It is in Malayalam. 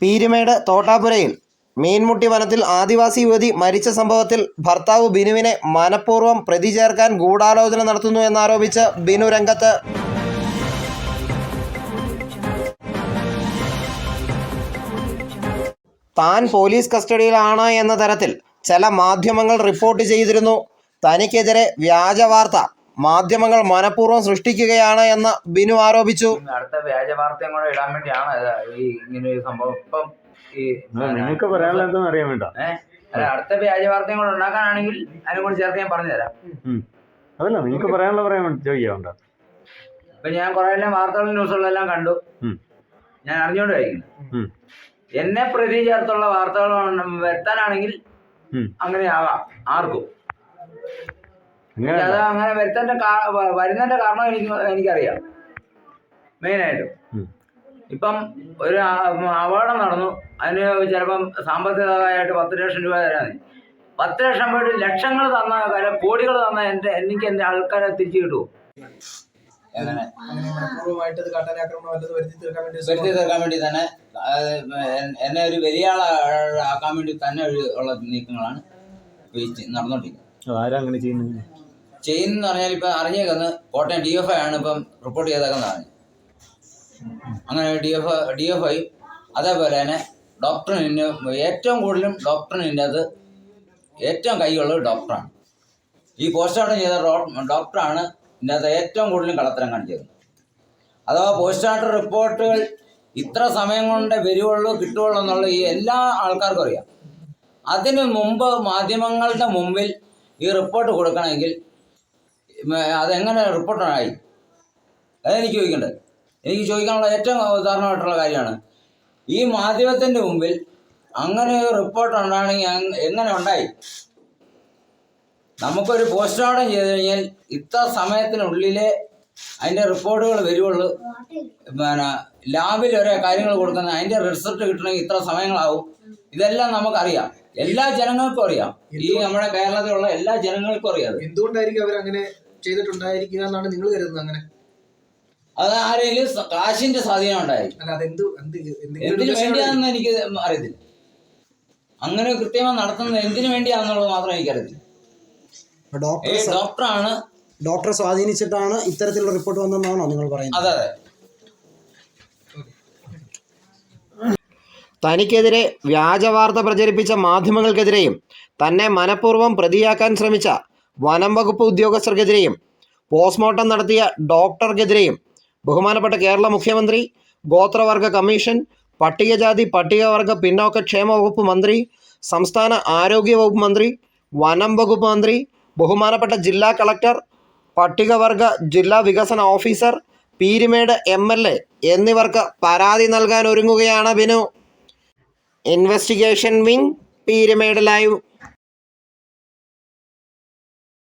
പീരുമേട് തോട്ടാപുരയിൽ മീൻമുട്ടി വനത്തിൽ ആദിവാസി യുവതി മരിച്ച സംഭവത്തിൽ ഭർത്താവ് ബിനുവിനെ മനഃപൂർവം പ്രതി ചേർക്കാൻ ഗൂഢാലോചന നടത്തുന്നു എന്നാരോപിച്ച് ബിനു രംഗത്ത്. താൻ പോലീസ് കസ്റ്റഡിയിലാണ് എന്ന തരത്തിൽ ചില മാധ്യമങ്ങൾ റിപ്പോർട്ട് ചെയ്തിരുന്നു. തനിക്കെതിരെ വ്യാജ വാർത്ത മാധ്യമങ്ങൾ മനഃപൂർവം സൃഷ്ടിക്കുകയാണ് എന്ന് ബിനു ആരോപിച്ചു. അടുത്ത വ്യാജ വാർത്തയും കൂടെ ഇടാൻ വേണ്ടിയാണ് ഈ ഇങ്ങനെ ഒരു സംഭവം. ഇപ്പം ഈ നിങ്ങൾക്ക് പറയാനുള്ള എന്താണെന്ന് അറിയാൻ വേണ്ട. അല്ല അടുത്ത വ്യാജ വാർത്തയും കൂടെ ഉണ്ടാക്കാനാണെങ്കിൽ അതിനെ കൂടി ചേർത്ത് ഞാൻ പറഞ്ഞുതരാം അതല്ല നിങ്ങൾക്ക് പറയാനുള്ള പറയാൻ വേണ്ടി ചോദിക്കാൻ വേണ്ട. ഇപ്പൊ ഞാൻ കുറെ എല്ലാം വാർത്തകളും ന്യൂസുകളെല്ലാം കണ്ടു. ഞാൻ അറിഞ്ഞുകൊണ്ട് കഴിക്കുന്നു എന്നെ പ്രതി ചേർത്തുള്ള വാർത്തകൾ വരുത്താനാണെങ്കിൽ അങ്ങനെ ആവാം. ആർക്കും. അങ്ങനെ അത് അങ്ങനെ വരുത്തന്റെ വരുന്നതിന്റെ കാരണം എനിക്ക് എനിക്കറിയാം. മെയിനായിട്ടും ആയിട്ട്. ഇപ്പം ഒരു അപകടം നടന്നു. അതിന് ചിലപ്പം സാമ്പത്തികമായിട്ട് പത്ത് ലക്ഷം രൂപ തരാൻ പത്ത് ലക്ഷം പോയിട്ട് ലക്ഷങ്ങൾ തന്ന കാര്യം കോടികൾ തന്ന എന്റെ എനിക്ക് എന്റെ ആൾക്കാരെ തിരിച്ചു കിട്ടുമോ വരുത്തി തീർക്കാൻ വേണ്ടി തന്നെ എന്നെ ഒരു വലിയ ആളാക്കാൻ വേണ്ടി തന്നെ ഉള്ള നീക്കങ്ങളാണ് നടന്നോണ്ടിരിക്കുന്നത്. നടന്നുകൊണ്ടിരിക്കുന്നത് ആരാ അങ്ങനെ ചെയ്യുന്നത്? ചെയ്യുന്ന പറഞ്ഞാൽ ഇപ്പം അറിഞ്ഞേക്കുന്നത് കോട്ടയം ഡി എഫ് ഐ ആണ് ഇപ്പം റിപ്പോർട്ട് ചെയ്തേക്കുന്നതാണ്. അങ്ങനെ D F D F I അതേപോലെ തന്നെ ഡോക്ടറിന് ഏറ്റവും കൂടുതലും ഡോക്ടറിന്റെ അത് ഏറ്റവും കൈയുള്ളത് ഡോക്ടറാണ് ഈ പോസ്റ്റ്മോർട്ടം ചെയ്ത ഡോക്ടറാണ് ഇതിന്റെ ഏറ്റവും കൂടുതലും കള്ളത്തരം കാണിച്ചത്. അഥവാ പോസ്റ്റ്മോർട്ടം റിപ്പോർട്ടുകൾ ഇത്ര സമയം കൊണ്ട് വരുവുള്ളൂ കിട്ടുകയുള്ളൂ എന്നുള്ള ഈ എല്ലാ ആൾക്കാർക്കും അറിയാം. അതിനു മുമ്പ് മാധ്യമങ്ങളുടെ മുമ്പിൽ ഈ റിപ്പോർട്ട് കൊടുക്കണമെങ്കിൽ അതെങ്ങനെ റിപ്പോർട്ടായി? അതെനിക്ക് ചോദിക്കേണ്ടത് എനിക്ക് ചോദിക്കാനുള്ള ഏറ്റവും ഉദാഹരണമായിട്ടുള്ള കാര്യമാണ്. ഈ മാധ്യമത്തിന്റെ മുമ്പിൽ അങ്ങനെ ഒരു റിപ്പോർട്ട് ഉണ്ടാണെങ്കിൽ എങ്ങനെ ഉണ്ടായി? നമുക്കൊരു പോസ്റ്റ്മോർട്ടം ചെയ്ത് കഴിഞ്ഞാൽ ഇത്ര സമയത്തിനുള്ളിലെ അതിന്റെ റിപ്പോർട്ടുകൾ വരുവുള്ളൂ. പിന്നെ ലാബിൽ ഒരേ കാര്യങ്ങൾ കൊടുക്കുന്ന അതിന്റെ റിസൾട്ട് കിട്ടണമെങ്കിൽ ഇത്ര സമയങ്ങളാവും. ഇതെല്ലാം നമുക്കറിയാം. എല്ലാ ജനങ്ങൾക്കും അറിയാം. ഈ നമ്മുടെ കേരളത്തിലുള്ള എല്ലാ ജനങ്ങൾക്കും അറിയാം. എന്തുകൊണ്ടായിരിക്കും അവർ അങ്ങനെ ചെയ്തിട്ടുണ്ടായിരിക്കുക എന്നാണ് നിങ്ങൾ കരുതുന്നത് അങ്ങനെ? അത് ആരെങ്കിലും കാശിന്റെ സ്വാധീനം ഉണ്ടായി അല്ല അതെന്ത് എന്തിനു വേണ്ടിയാണെന്ന് എനിക്ക് അറിയത്തില്ല. അങ്ങനെ കൃത്യമായി നടത്തുന്നത് എന്തിനു വേണ്ടിയാണെന്നുള്ളത് മാത്രം എനിക്കറിയത്തില്ല. ഡോക്ടറാണ്. ഡോക്ടറെ സ്വാധീനിച്ചിട്ടാണ് ഇത്തരത്തിലുള്ള റിപ്പോർട്ട് വന്നതെന്നാണോ നിങ്ങൾ പറയുന്നത്? അതെ അതെ. തനിക്കെതിരെ വ്യാജ വാർത്ത പ്രചരിപ്പിച്ച മാധ്യമങ്ങൾക്കെതിരെയും തന്നെ മനഃപൂർവം പ്രതിയാക്കാൻ ശ്രമിച്ച വനം വകുപ്പ് ഉദ്യോഗസ്ഥർക്കെതിരെയും പോസ്റ്റ്മോർട്ടം നടത്തിയ ഡോക്ടർക്കെതിരെയും ബഹുമാനപ്പെട്ട കേരള മുഖ്യമന്ത്രി ഗോത്രവർഗ കമ്മീഷൻ പട്ടികജാതി പട്ടികവർഗ പിന്നോക്ക ക്ഷേമ വകുപ്പ് മന്ത്രി സംസ്ഥാന ആരോഗ്യ വകുപ്പ് മന്ത്രി വനം വകുപ്പ് മന്ത്രി ബഹുമാനപ്പെട്ട ജില്ലാ കളക്ടർ പട്ടികവർഗ ജില്ലാ വികസന officer Peermade M L A എന്നിവർക്ക് പരാതി നൽകാൻ ഒരുങ്ങുകയാണ് Binu. Investigation wing Peermade live.